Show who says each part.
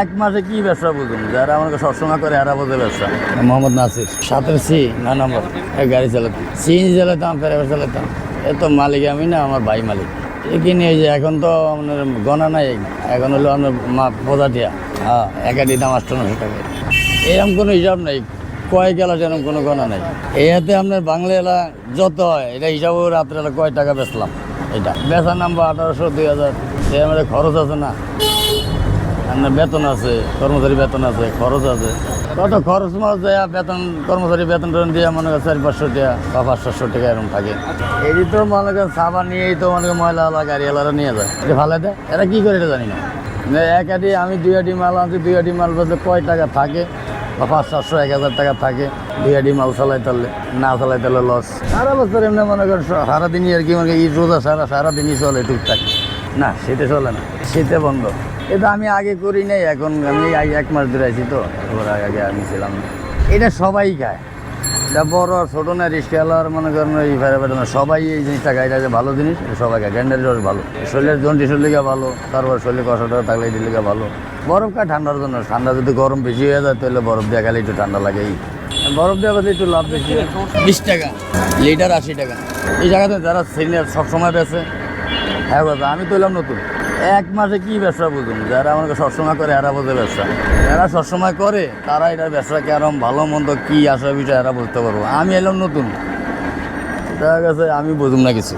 Speaker 1: এক মাসে কি ব্যবসা বুঝুন? যারা আমাকে সবসময় করে এরা বোঝে ব্যবসা। মোহাম্মদ নাসির, সাতের সি না নম্বর। গাড়ি চালাতাম। সিএনজি চালাতাম ফেরাবার চালাতাম। এ তো মালিক আমি না, আমার ভাই মালিক। এই যে এখন তো আপনার গণা নাই? এখন হলো আপনার মা প্রজাটিয়া হ্যাঁ একাডি দাম আটশোশো টাকা এরকম কোনো হিসাব নাই। কয় গেল এরকম কোনো গণা নাই। এতে আপনার বাংলা এলা যত হয়, এটা হিসাবে রাত্রেবেলা কয় টাকা বেচলাম। এটা। বেচার নাম্বার আঠারোশো, দুই হাজার। এর আমাদের খরচ আছে না। বেতন আছে, কর্মচারী বেতন আছে, খরচ আছে। কত খরচ মাস দেয়, বেতন, কর্মচারী বেতন টেতন দিয়ে, মনে করেন চারি পাঁচশো টাকা বা পাঁচ সাতশো টাকা এরকম থাকে। এই তো মনে করেন সাবান নিয়েই তো মনে করেন ময়লাওয়ালা গাড়িওয়ালারা নিয়ে যায়। এটা ভালো দেয়? এরা কী করে এটা জানি না। এক আটি, আমি দুই আটি মাল আনছি, দুই আটি মাল বলতে কয় টাকা থাকে, বা পাঁচ, সাতশো, এক হাজার টাকা থাকে, দুই আটি মাল চালাই তাহলে, না চালাই তাহলে লস সারা বছর এমনি মনে করেন সারাদিনই আর কি মানে ঈদ রোজা সারা, সারাদিনই চলে টুকটাক। না, শীতে চলে না, শীতে বন্ধ। এটা আমি আগে করি নাই এখন আমি এক মাস ধরে আছি তো। ওর আগে আমি ছিলাম। না। এটা সবাই খায়। এটা বড় আর ছোট না রিক্সাওয়ালার মনে করেন এই ফেরা না। সবাই এই জিনিসটা খায় এটা যে ভালো জিনিস এটা সবাই খায়। গ্যান্ডার রস ভালো। শরীরের জন্ডিসের লিগে ভালো তারপর শরীরে কষাটা থাকলে এটির লিগে ভালো। বরফ খায় ঠান্ডার জন্য। ঠান্ডা যদি গরম বেশি হয়ে যায় তাহলে বরফ দিয়ে খেলে একটু ঠান্ডা লাগে এই। বরফ দেওয়া একটু লাভ বেশি। বিশ টাকা। লিটার আশি টাকা। এই জায়গাতে যারা সিনিয়র সবসময় বেছে হ্যাঁ কথা আমি তো এলাম নতুন। এক মাসে কি ব্যবসা বুঝুন? যারা আমাকে সবসময় করে, এরা বোঝে ব্যবসা। যারা সবসময় করে, তারা এটা ব্যবসা কেরম ভালো, মন্দ, কী আসা বিষয় এরা বুঝতে পারব। আমি এলাম নতুন। দেখা গেছে, আমি বুঝুম না কিছু।